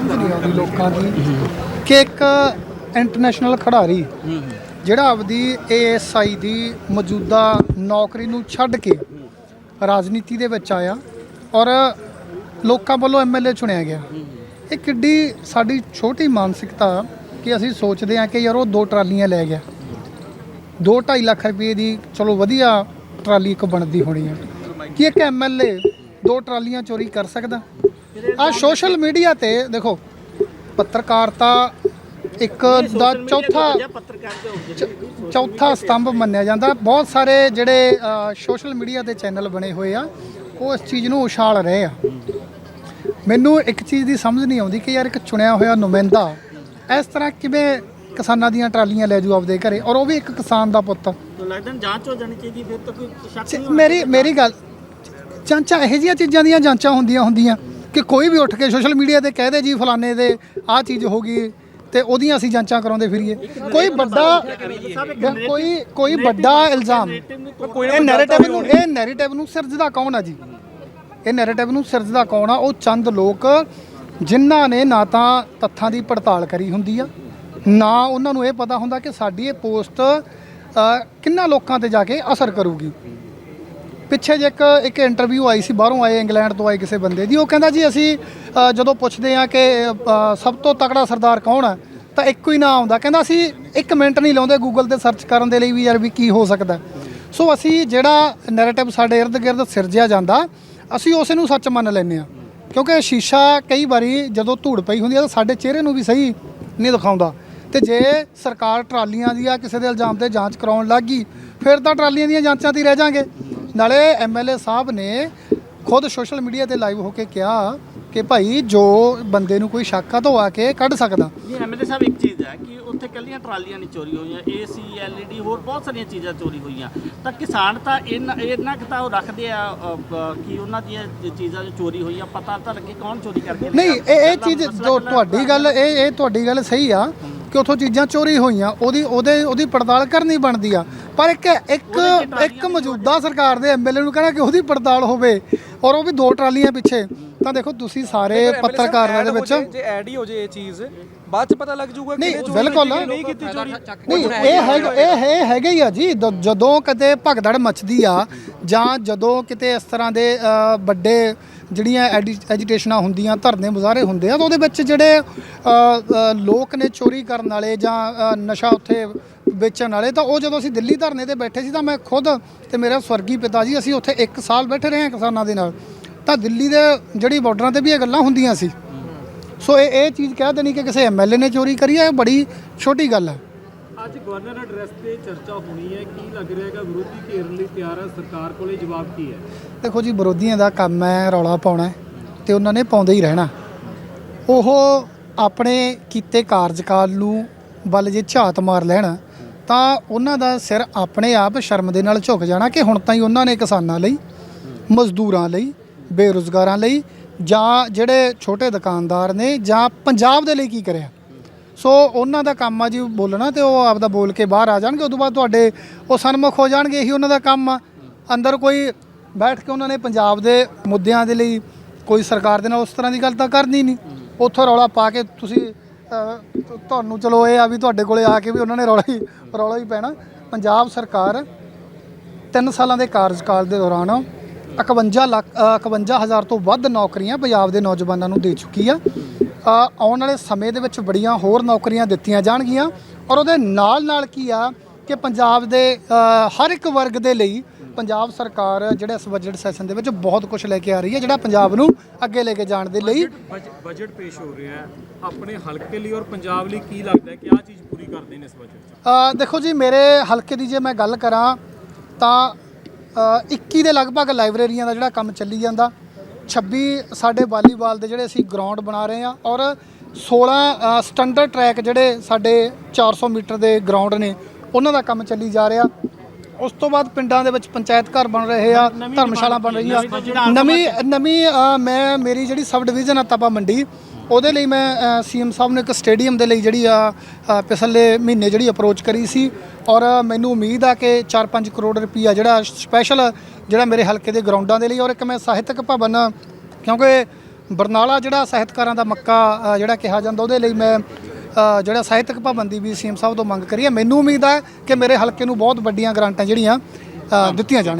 ਸਮਝ ਨਹੀਂ ਆਉਂਦੀ ਲੋਕਾਂ ਦੀ ਕਿ ਇੱਕ ਇੰਟਰਨੈਸ਼ਨਲ ਖਿਡਾਰੀ ਜਿਹੜਾ ਆਪਦੀ ਏਐਸਆਈ ਦੀ ਮੌਜੂਦਾ ਨੌਕਰੀ ਨੂੰ ਛੱਡ ਕੇ ਰਾਜਨੀਤੀ ਦੇ ਵਿੱਚ ਆਇਆ ਔਰ ਲੋਕਾਂ ਵੱਲੋਂ ਐਮਐਲਏ ਚੁਣਿਆ ਗਿਆ। ਇਹ ਕਿੱਡੀ ਸਾਡੀ ਛੋਟੀ ਮਾਨਸਿਕਤਾ ਕਿ ਅਸੀਂ ਸੋਚਦੇ ਹਾਂ ਕਿ ਯਾਰ ਉਹ ਦੋ ਟਰਾਲੀਆਂ ਲੈ ਗਿਆ। 2.5 ਲੱਖ ਰੁਪਏ ਦੀ ਚਲੋ ਵਧੀਆ ਟਰਾਲੀ ਇੱਕ ਬਣਦੀ ਹੋਣੀ ਹੈ ਕੀ ਇੱਕ ਐਮਐਲਏ ਦੋ ਟਰਾਲੀਆਂ ਚੋਰੀ ਕਰ ਸਕਦਾ? ਆ ਸੋਸ਼ਲ ਮੀਡੀਆ ਤੇ ਦੇਖੋ ਪੱਤਰਕਾਰਤਾ ਇੱਕ ਦਾ ਚੌਥਾ ਚੌਥਾ ਸਤੰਭ ਮੰਨਿਆ ਜਾਂਦਾ। ਬਹੁਤ ਸਾਰੇ ਜਿਹੜੇ ਸੋਸ਼ਲ ਮੀਡੀਆ ਤੇ ਚੈਨਲ ਬਣੇ ਹੋਏ ਆ ਉਹ ਇਸ ਚੀਜ਼ ਨੂੰ ਉਛਾਲ ਰਹੇ ਆ। ਮੈਨੂੰ ਇੱਕ ਚੀਜ਼ ਦੀ ਸਮਝ ਨਹੀਂ ਆਉਂਦੀ ਕਿ ਯਾਰ ਇੱਕ ਚੁਣਿਆ ਹੋਇਆ ਨੁਮਾਇੰਦਾ ਇਸ ਤਰ੍ਹਾਂ ਕਿਵੇਂ ਕਿਸਾਨਾਂ ਦੀਆਂ ਟਰਾਲੀਆਂ ਲੈ ਜੂ ਆਪਦੇ ਘਰੇ ਔਰ ਉਹ ਵੀ ਇੱਕ ਕਿਸਾਨ ਦਾ ਪੁੱਤ। ਲੱਗਦਾ ਜਾਂਚ ਹੋ ਜਾਣੀ ਚਾਹੀਦੀ ਫਿਰ ਤਾਂ ਕੋਈ ਸ਼ੱਕ ਨਹੀਂ ਮੇਰੀ ਮੇਰੀ ਗੱਲ ਜਾਂਚਾਂ ਇਹੋ ਜਿਹੀਆਂ ਚੀਜ਼ਾਂ ਦੀਆਂ ਜਾਂਚਾਂ ਹੁੰਦੀਆਂ ਹੁੰਦੀਆਂ। ਕਿ ਕੋਈ ਵੀ ਉੱਠ ਕੇ ਸੋਸ਼ਲ ਮੀਡੀਆ ਤੇ ਕਹਿ ਦੇ ਜੀ ਫਲਾਣੇ ਦੇ, ਆਹ ਚੀਜ਼ ਹੋ ਗਈ ਤੇ ਉਹਦੀਆਂ ਅਸੀਂ ਜਾਂਚਾਂ ਕਰਾਉਂਦੇ ਫਿਰੀਏ। ਕੋਈ ਵੱਡਾ ਕੋਈ ਕੋਈ ਵੱਡਾ ਇਲਜ਼ਾਮ। ਇਹ ਨੈਰੇਟਿਵ ਨੂੰ ਇਹ ਨੈਰੇਟਿਵ ਨੂੰ ਸਿਰਜਦਾ ਕੌਣ ਆ ਜੀ? ਇਹ ਨੈਰੇਟਿਵ ਨੂੰ ਸਿਰਜਦਾ ਕੌਣ ਆ? ਉਹ ਚੰਦ ਲੋਕ ਜਿਨ੍ਹਾਂ ਨੇ ਨਾ ਤਾਂ ਤੱਥਾਂ ਦੀ ਪੜਤਾਲ ਕਰੀ ਹੁੰਦੀ ਆ, ਨਾ ਉਹਨਾਂ ਨੂੰ ਇਹ ਪਤਾ ਹੁੰਦਾ ਕਿ ਸਾਡੀ ਇਹ ਪੋਸਟ ਕਿੰਨਾ ਲੋਕਾਂ ਤੇ ਜਾ ਕੇ ਅਸਰ ਕਰੂਗੀ। ਪਿੱਛੇ ਜੇ ਇੱਕ ਇੱਕ ਇੰਟਰਵਿਊ ਆਈ ਸੀ, ਬਾਹਰੋਂ ਆਏ ਇੰਗਲੈਂਡ ਤੋਂ ਆਏ ਕਿਸੇ ਬੰਦੇ ਦੀ, ਉਹ ਕਹਿੰਦਾ ਜੀ ਅਸੀਂ ਜਦੋਂ ਪੁੱਛਦੇ ਆ ਕਿ ਸਭ ਤੋਂ ਤਕੜਾ ਸਰਦਾਰ ਕੌਣ ਹੈ, ਤਾਂ ਇੱਕੋ ਹੀ ਨਾਮ ਆਉਂਦਾ, ਕਹਿੰਦਾ ਅਸੀਂ ਇੱਕ ਮਿੰਟ ਨਹੀਂ ਲਾਉਂਦੇ ਗੂਗਲ ਤੇ ਸਰਚ ਕਰਨ ਦੇ ਲਈ ਵੀ ਯਾਰ ਵੀ ਕੀ ਹੋ ਸਕਦਾ। ਸੋ ਅਸੀਂ ਜਿਹੜਾ ਨੈਰੇਟਿਵ ਸਾਡੇ ਇਰਦ ਗਿਰਦ ਸਿਰਜਿਆ ਜਾਂਦਾ, ਅਸੀਂ ਉਸ ਨੂੰ ਸੱਚ ਮੰਨ ਲੈਂਦੇ ਆ ਕਿਉਂਕਿ ਸ਼ੀਸ਼ਾ ਕਈ ਵਾਰੀ ਜਦੋਂ ਧੂੜ ਪਈ ਹੁੰਦੀ ਹੈ ਤਾਂ ਸਾਡੇ ਚਿਹਰੇ ਨੂੰ ਵੀ ਸਹੀ ਨਹੀਂ ਦਿਖਾਉਂਦਾ। ਤੇ ਜੇ ਸਰਕਾਰ ਟਰਾਲੀਆਂ ਦੀ ਆ ਕਿਸੇ ਦੇ ਇਲਜ਼ਾਮ ਤੇ ਜਾਂਚ ਕਰਾਉਣ ਲੱਗ ਗਈ, ਫਿਰ ਤਾਂ ਟਰਾਲੀਆਂ ਦੀਆਂ ਜਾਂਚਾਂ ਤੇ ਹੀ ਰਹਿ ਜਾਾਂਗੇ। ਨਾਲੇ ਐਮਐਲਏ ਸਾਹਿਬ ਨੇ ਖੁਦ ਸੋਸ਼ਲ ਮੀਡੀਆ ਤੇ ਲਾਈਵ ਹੋ ਕੇ ਕਿਹਾ ਕਿ ਭਾਈ ਜੋ ਬੰਦੇ ਨੂੰ ਕੋਈ ਸ਼ੱਕ ਆ ਤਾਂ ਉਹ ਆ ਕੇ ਕੱਢ ਸਕਦਾ। ਨਹੀਂ ਐਮਐਲਏ ਸਾਹਿਬ ਇੱਕ ਚੀਜ਼ ਹੈ ਕਿ ਉੱਥੇ ਕੱਲੀਆਂ ਟਰਾਲੀਆਂ ਨਹੀਂ ਚੋਰੀ ਹੋਈਆਂ ਏਸੀ ਐਲਈਡੀ ਹੋਰ ਬਹੁਤ ਸਾਰੀਆਂ ਚੀਜ਼ਾਂ ਚੋਰੀ ਹੋਈਆਂ। ਤਾਂ ਕਿਸਾਨ ਤਾਂ ਇਹਨਾਂ ਇਹਨਾਂ ਕੁ ਤਾਂ ਉਹ ਰੱਖਦੇ ਆ ਅ, ਕਿ ਉਹਨਾਂ ਦੀਆਂ ਜ- ਚੀਜ਼ਾਂ ਜੋ ਚੋਰੀ ਹੋਈਆਂ ਪਤਾ ਤਾਂ ਲੱਗੇ ਕੌਣ ਚੋਰੀ ਕਰਕੇ ਲੈ ਨਹੀਂ। ਇਹ ਇਹ ਚੀਜ਼ ਜੋ ਤੁਹਾਡੀ ਗੱਲ ਇਹ ਇਹ ਤੁਹਾਡੀ ਗੱਲ ਸਹੀ ਆ। ਕਿ ਉਥੋਂ ਚੀਜ਼ਾਂ ਚੋਰੀ ਹੋਈਆਂ ਉਹਦੀ ਉਹਦੇ ਉਹਦੀ ਪੜਤਾਲ ਕਰਨੀ ਬਣਦੀ ਆ। ਪਰ ਇੱਕ ਇੱਕ ਇੱਕ ਮੌਜੂਦਾ ਸਰਕਾਰ ਦੇ ਐਮਐਲਏ ਨੂੰ ਕਹਿਣਾ ਕਿ ਉਹਦੀ ਪੜਤਾਲ ਹੋਵੇ ਔਰ ਉਹ ਵੀ ਦੋ ਟਰਾਲੀਆਂ ਪਿੱਛੇ। ਤਾਂ ਦੇਖੋ ਤੁਸੀਂ ਸਾਰੇ ਪੱਤਰਕਾਰਾਂ ਦੇ ਵਿੱਚ ਜੇ ਐਡ ਹੀ ਹੋ ਜੇ ਇਹ ਚੀਜ਼ ਬਾਅਦ ਚ ਪਤਾ ਲੱਗ ਜਾਊਗਾ ਨਹੀਂ, ਕਿਹਨੇ ਚੋਰੀ ਬਿਲਕੁਲ। ਨਹੀਂ ਕੀਤੀ ਚੋਰੀ। ਨਹੀਂ ਇਹ ਹੈਗਾ ਇਹ ਇਹ ਹੈਗਾ ਹੀ ਆ ਜੀ। ਜਦੋਂ ਕਦੇ ਭਗਦੜ ਮਚਦੀ ਆ ਜਾਂ ਜਦੋਂ ਕਿਤੇ ਇਸ ਤਰ੍ਹਾਂ ਦੇ ਵੱਡੇ ਜਿਹੜੀਆਂ ਐਜੀਟੇਸ਼ਨਾਂ ਹੁੰਦੀਆਂ, ਧਰਨੇ ਮੁਜ਼ਾਹਰੇ ਹੁੰਦੇ ਆ, ਤਾਂ ਉਹਦੇ ਵਿੱਚ ਜਿਹੜੇ ਲੋਕ ਨੇ ਚੋਰੀ ਕਰਨ ਵਾਲੇ ਜਾਂ ਨਸ਼ਾ ਉੱਥੇ ਵੇਚਣ ਵਾਲੇ, ਤਾਂ ਉਹ ਜਦੋਂ ਅਸੀਂ ਦਿੱਲੀ ਧਰਨੇ ਤੇ ਬੈਠੇ ਸੀ ਤਾਂ ਮੈਂ ਖੁਦ ਤੇ ਮੇਰਾ ਸਵਰਗੀ ਪਿਤਾ ਜੀ, ਅਸੀਂ ਉੱਥੇ 1 ਸਾਲ ਬੈਠੇ ਰਹੇ ਹਾਂ ਕਿਸਾਨਾਂ ਦੇ ਨਾਲ। ਤਾਂ ਦਿੱਲੀ ਦੇ ਜਿਹੜੀ ਬਾਰਡਰਾਂ ਤੇ ਵੀ ਇਹ ਗੱਲਾਂ ਹੁੰਦੀਆਂ ਸੀ। ਸੋ ਇਹ ਇਹ ਚੀਜ਼ ਕਹਿ ਦੇਣੀ ਕਿ ਕਿਸੇ ਐਮਐਲਏ ਨੇ ਚੋਰੀ ਕਰੀ ਹੈ ਇਹ ਬੜੀ ਛੋਟੀ ਗੱਲ ਹੈ ਅੱਜ ਗਵਰਨਰ ਐਡਰੈਸ ਤੇ ਚਰਚਾ ਹੋਣੀ ਹੈ। ਕੀ ਲੱਗ ਰਿਹਾ ਹੈਗਾ? ਵਿਰੋਧੀ ਘੇਰਨ ਲਈ ਤਿਆਰ ਹੈ। ਸਰਕਾਰ ਕੋਲੇ ਜਵਾਬ ਕੀ ਹੈ? ਦੇਖੋ ਜੀ, ਵਿਰੋਧੀਆਂ ਦਾ ਕੰਮ ਹੈ, ਰੌਲਾ ਪਾਉਣਾ ਹੈ ਤੇ ਉਹਨਾਂ ਨੇ ਪਾਉਂਦੇ ਹੀ ਰਹਿਣਾ। ਉਹ ਆਪਣੇ ਕੀਤੇ ਕਾਰਜਕਾਲ ਨੂੰ ਵੱਲ ਜੇ ਝਾਤ ਮਾਰ ਲੈਣ, ਤਾਂ ਉਹਨਾਂ ਦਾ ਸਿਰ ਆਪਣੇ ਆਪ ਸ਼ਰਮ ਦੇ ਨਾਲ ਝੁਕ ਜਾਣਾ ਕਿ ਹੁਣ ਤਾਂ ਹੀ ਉਹਨਾਂ ਨੇ ਕਿਸਾਨਾਂ ਲਈ, ਮਜ਼ਦੂਰਾਂ ਲਈ, ਬੇਰੁਜ਼ਗਾਰਾਂ ਲਈ ਜਾਂ ਜਿਹੜੇ ਛੋਟੇ ਦੁਕਾਨਦਾਰ ਨੇ ਜਾਂ ਪੰਜਾਬ ਦੇ ਲਈ ਕੀ ਕਰਿਆ? ਸੋ ਉਹਨਾਂ ਦਾ ਕੰਮ ਆ ਜੀ ਬੋਲਣਾ ਤੇ ਉਹ ਆਪਦਾ ਬੋਲ ਕੇ ਬਾਹਰ ਆ ਜਾਣਗੇ ਉਦੋਂ ਬਾਅਦ ਤੁਹਾਡੇ ਉਹ ਸਨਮੁਖ ਹੋ ਜਾਣਗੇ ਇਹੀ ਉਹਨਾਂ ਦਾ ਕੰਮ ਆ। ਅੰਦਰ ਕੋਈ ਬੈਠ ਕੇ ਉਹਨਾਂ ਨੇ ਪੰਜਾਬ ਦੇ ਮੁੱਦਿਆਂ ਦੇ ਲਈ ਕੋਈ ਸਰਕਾਰ ਦੇ ਨਾਲ ਉਸ ਤਰ੍ਹਾਂ ਦੀ ਗੱਲ ਤਾਂ ਕਰਨੀ ਨਹੀਂ। ਉੱਥੋਂ ਰੌਲਾ ਪਾ ਕੇ ਤੁਸੀਂ ਤੁਹਾਨੂੰ ਚਲੋ ਇਹ ਆ ਵੀ ਤੁਹਾਡੇ ਕੋਲੇ ਆ ਕੇ ਵੀ ਉਹਨਾਂ ਨੇ ਰੌਲਾ ਹੀ ਰੌਲਾ ਹੀ ਪੈਣਾ। ਪੰਜਾਬ ਸਰਕਾਰ ਤਿੰਨ ਸਾਲਾਂ ਦੇ ਕਾਰਜਕਾਲ ਦੇ ਦੌਰਾਨ 51 ਲੱਖ ਅ, 51 ਹਜ਼ਾਰ ਤੋਂ ਵੱਧ ਨੌਕਰੀਆਂ ਪੰਜਾਬ ਦੇ ਨੌਜਵਾਨਾਂ ਨੂੰ ਦੇ ਚੁੱਕੀ ਆ। ਆਉਣ ਵਾਲੇ ਸਮੇਂ ਦੇ ਵਿੱਚ ਬੜੀਆਂ ਹੋਰ ਨੌਕਰੀਆਂ ਦਿੱਤੀਆਂ ਜਾਣਗੀਆਂ। ਔਰ ਉਹਦੇ ਨਾਲ ਨਾਲ ਕੀ ਆ ਕਿ ਪੰਜਾਬ ਦੇ ਹਰ ਇੱਕ ਵਰਗ ਦੇ ਲਈ ਪੰਜਾਬ ਸਰਕਾਰ ਜਿਹੜੇ ਇਸ ਬਜਟ ਸੈਸ਼ਨ ਦੇ ਵਿੱਚ ਬਹੁਤ ਕੁਝ ਲੈ ਕੇ ਆ ਰਹੀ ਹੈ ਜਿਹੜਾ ਪੰਜਾਬ ਨੂੰ ਅੱਗੇ ਲੈ ਕੇ ਜਾਣ ਦੇ ਲਈ। ਬਜਟ ਪੇਸ਼ ਹੋ ਰਿਹਾ ਹੈ ਆਪਣੇ ਹਲਕੇ ਲਈ ਔਰ ਪੰਜਾਬ ਲਈ ਕੀ ਲੱਗਦਾ ਹੈ ਕਿ ਆਹ ਚੀਜ਼ ਪੂਰੀ ਕਰਦੇ ਨੇ ਇਸ ਬਜਟ 'ਚ? ਦੇਖੋ ਜੀ ਮੇਰੇ ਹਲਕੇ ਦੀ ਜੇ ਮੈਂ ਗੱਲ ਕਰਾਂ ਤਾਂ ਅ, 21 ਦੇ ਲਗਭਗ ਲਾਇਬ੍ਰੇਰੀਆਂ ਦਾ ਜਿਹੜਾ ਕੰਮ ਚੱਲੀ ਜਾਂਦਾ। 26 ਸਾਡੇ ਵਾਲੀਬਾਲ ਦੇ ਜਿਹੜੇ ਅਸੀਂ ਗਰਾਊਂਡ ਬਣਾ ਰਹੇ ਹਾਂ ਔਰ 16 ਅ, ਸਟੈਂਡਰਡ ਟਰੈਕ ਜਿਹੜੇ ਸਾਡੇ 400 ਮੀਟਰ ਦੇ ਗਰਾਊਂਡ ਨੇ ਉਹਨਾਂ ਦਾ ਕੰਮ ਚੱਲੀ ਜਾ ਰਿਹਾ। ਉਸ ਤੋਂ ਬਾਅਦ ਪਿੰਡਾਂ ਦੇ ਵਿੱਚ ਪੰਚਾਇਤ ਘਰ ਬਣ ਰਹੇ ਆ ਧਰਮਸ਼ਾਲਾ ਬਣ ਰਹੀਆਂ ਨਵੀਂ ਨਵੀਂ ਮੈਂ ਮੇਰੀ ਜਿਹੜੀ ਸਬ ਡਿਵੀਜ਼ਨ ਆ ਤਪਾ ਮੰਡੀ ਉਹਦੇ ਲਈ ਮੈਂ ਸੀਐਮ ਸਾਹਿਬ ਨੇ ਇੱਕ ਸਟੇਡੀਅਮ ਦੇ ਲਈ ਜਿਹੜੀ ਆ ਪਿਛਲੇ ਮਹੀਨੇ ਜਿਹੜੀ ਅਪਰੋਚ ਕਰੀ ਸੀ ਔਰ ਮੈਨੂੰ ਉਮੀਦ ਆ ਕਿ 4-5 ਕਰੋੜ ਰੁਪਈਆ ਜਿਹੜਾ ਸਪੈਸ਼ਲ ਜਿਹੜਾ ਮੇਰੇ ਹਲਕੇ ਦੇ ਗਰਾਊਂਡਾਂ ਦੇ ਲਈ ਔਰ ਇੱਕ ਮੈਂ ਸਾਹਿਤਕ ਭਵਨ, ਕਿਉਂਕਿ ਬਰਨਾਲਾ ਜਿਹੜਾ ਸਾਹਿਤਕਾਰਾਂ ਦਾ ਮੱਕਾ ਜਿਹੜਾ ਕਿਹਾ ਜਾਂਦਾ ਉਹਦੇ ਲਈ ਮੈਂ ਜਿਹੜਾ ਸਾਹਿਤਕ ਭਵਨ ਦੀ ਵੀ ਸੀਐਮ ਸਾਹਿਬ ਤੋਂ ਮੰਗ ਕਰੀ ਹੈ। ਮੈਨੂੰ ਉਮੀਦ ਹੈ ਕਿ ਮੇਰੇ ਹਲਕੇ ਨੂੰ ਬਹੁਤ ਵੱਡੀਆਂ ਗ੍ਰਾਂਟਾਂ ਜਿਹੜੀਆਂ ਦਿੱਤੀਆਂ ਜਾਣਗੀਆਂ।